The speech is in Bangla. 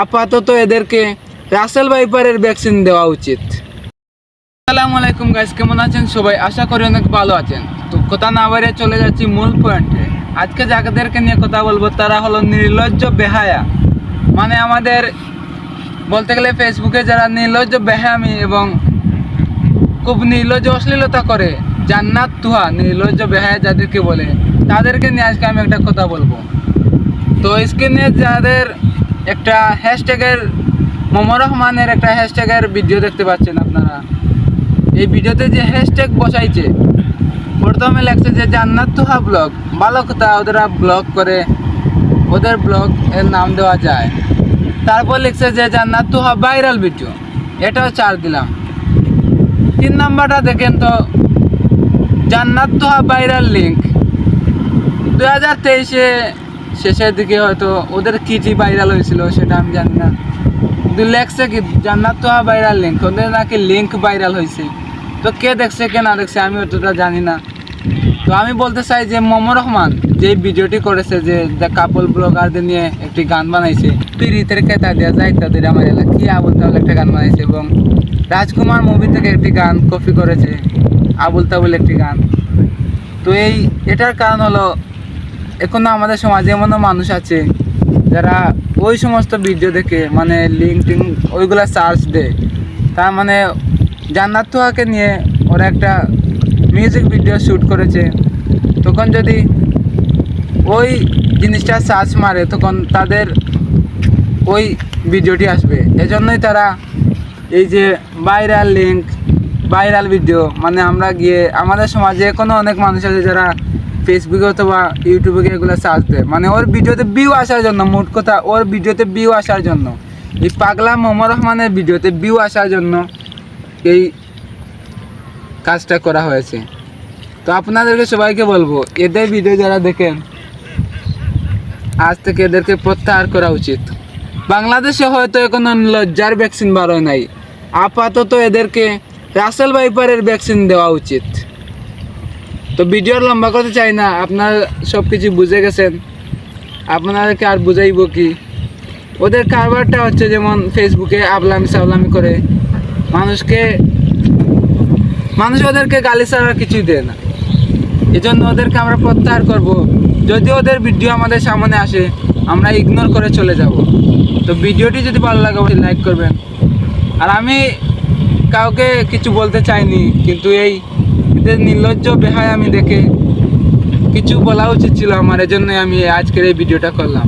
আপাতত এদেরকে রাসেল ভাইপারের ভ্যাকসিন দেওয়া উচিত। আসসালামু আলাইকুম গাইস কেমন আছেন সবাই? আশা করি অনেক ভালো আছেন। তো কথা না বাইরে চলে যাচ্ছি মূল পয়েন্টে আজকে যাদেরকে নিয়ে কথা বলব, তারা হলো নির্লজ্জ বেহায়া। মানে আমাদের বলতে গেলে ফেসবুকে যারা নির্লজ্জ বেহায়ামি এবং খুব নির্লজ্জ অশ্লীলতা করে, জান্নাত তুহা নির্লজ্জ বেহায়া যাদেরকে বলে, তাদেরকে নিয়ে আজকে আমি একটা কথা বলব। তো স্ক্রিনে যাদের একটা হ্যাশট্যাগের মোমো রহমানের একটা হ্যাশট্যাগের ভিডিও দেখতে পাচ্ছেন আপনারা। এই ভিডিওতে যে হ্যাশট্যাগ বসাইছে, প্রথমে লেখছে যে জান্নাত তুহা ব্লগ। ভালো কথা ওরা ব্লগ করে, ওদের ব্লগ এর নাম দেওয়া যায়। তারপর লিখছে যে জান্নাত তুহা ভাইরাল ভিডিও। এটাও চার দিলাম। তিন নাম্বারটা দেখেন তো, জান্নাত তুহা ভাইরাল লিঙ্ক দু হাজার তেইশে শেষের দিকে হয়তো ওদের কী কী ভাইরাল হয়েছিল সেটা আমি জানি না। কিন্তু লেখছে কি, জান্নাত তোহা ভাইরাল লিঙ্ক ওদের নাকি লিঙ্ক ভাইরাল হয়েছে। তো কে দেখছে, কে না দেখছে, আমি অতটা জানি না। তো আমি বলতে চাই যে মোমো রহমান যে ভিডিওটি করেছে যে দ্য কাপল ব্লগারদের নিয়ে একটি গান বানাইছে পিরিতের কেতা দেওয়া যায় ইত্যাদি আমার এলাকা কি আবুল তাবুল একটা গান বানাইছে এবং রাজকুমার মুভি থেকে একটি গান কপি করেছে, আবুল তাবুল একটি গান। তো এই, এটার কারণ হলো এখনও আমাদের সমাজে এমনও মানুষ আছে, যারা ওই সমস্ত ভিডিও দেখে মানে লিঙ্ক টিঙ্ক ওইগুলা সার্চ দেয়। তার মানে জান্নাত তোহাকে নিয়ে ওরা একটা মিউজিক ভিডিও শ্যুট করেছে। তখন যদি ওই জিনিসটা সার্চ মারে, তখন তাদের ওই ভিডিওটি আসবে। এজন্যই তারা এই যে ভাইরাল লিঙ্ক ভাইরাল ভিডিও মানে আমরা গিয়ে, আমাদের সমাজে এখনও অনেক মানুষ আছে যারা ফেসবুকে অথবা ইউটিউবে এগুলো সার্চ দেয়। মানে ওর ভিডিওতে ভিউ আসার জন্য, মোট কথা ওর ভিডিওতে ভিউ আসার জন্য। এই পাগলা মোহাম্মদ রহমানের ভিডিওতে ভিউ আসার জন্য এই কাজটা করা হয়েছে। তো আপনাদেরকে সবাইকে বলব, এদের ভিডিও যারা দেখেন, আজ থেকে এদেরকে প্রত্যাহার করা উচিত। বাংলাদেশে হয়তো এখনও লজ্জার ভ্যাকসিন হয় নাই। আপাতত এদেরকে রাসেল ভাইপারের ভ্যাকসিন দেওয়া উচিত। তো ভিডিও লম্বা করতে চাই না, আপনার সব কিছু বুঝে গেছেন। আপনাদেরকে আর বুঝাইব কি? ওদের কারবারটা হচ্ছে যেমন ফেসবুকে আবলামি সাবলামি করে। মানুষকে, মানুষ ওদেরকে গালি ছাড়া কিছুই দেয় না। এজন্য ওদেরকে আমরা প্রত্যাহার করব। যদি ওদের ভিডিও আমাদের সামনে আসে, আমরা ইগনোর করে চলে যাব। তো ভিডিওটি যদি ভালো লাগে লাইক করবেন। আর আমি কাউকে কিছু বলতে চাইনি, কিন্তু এই এদের নির্লজ্জ বেহায় আমি দেখে কিছু বলা উচিত ছিল আমার এজন্য আমি আজকের এই ভিডিওটা করলাম।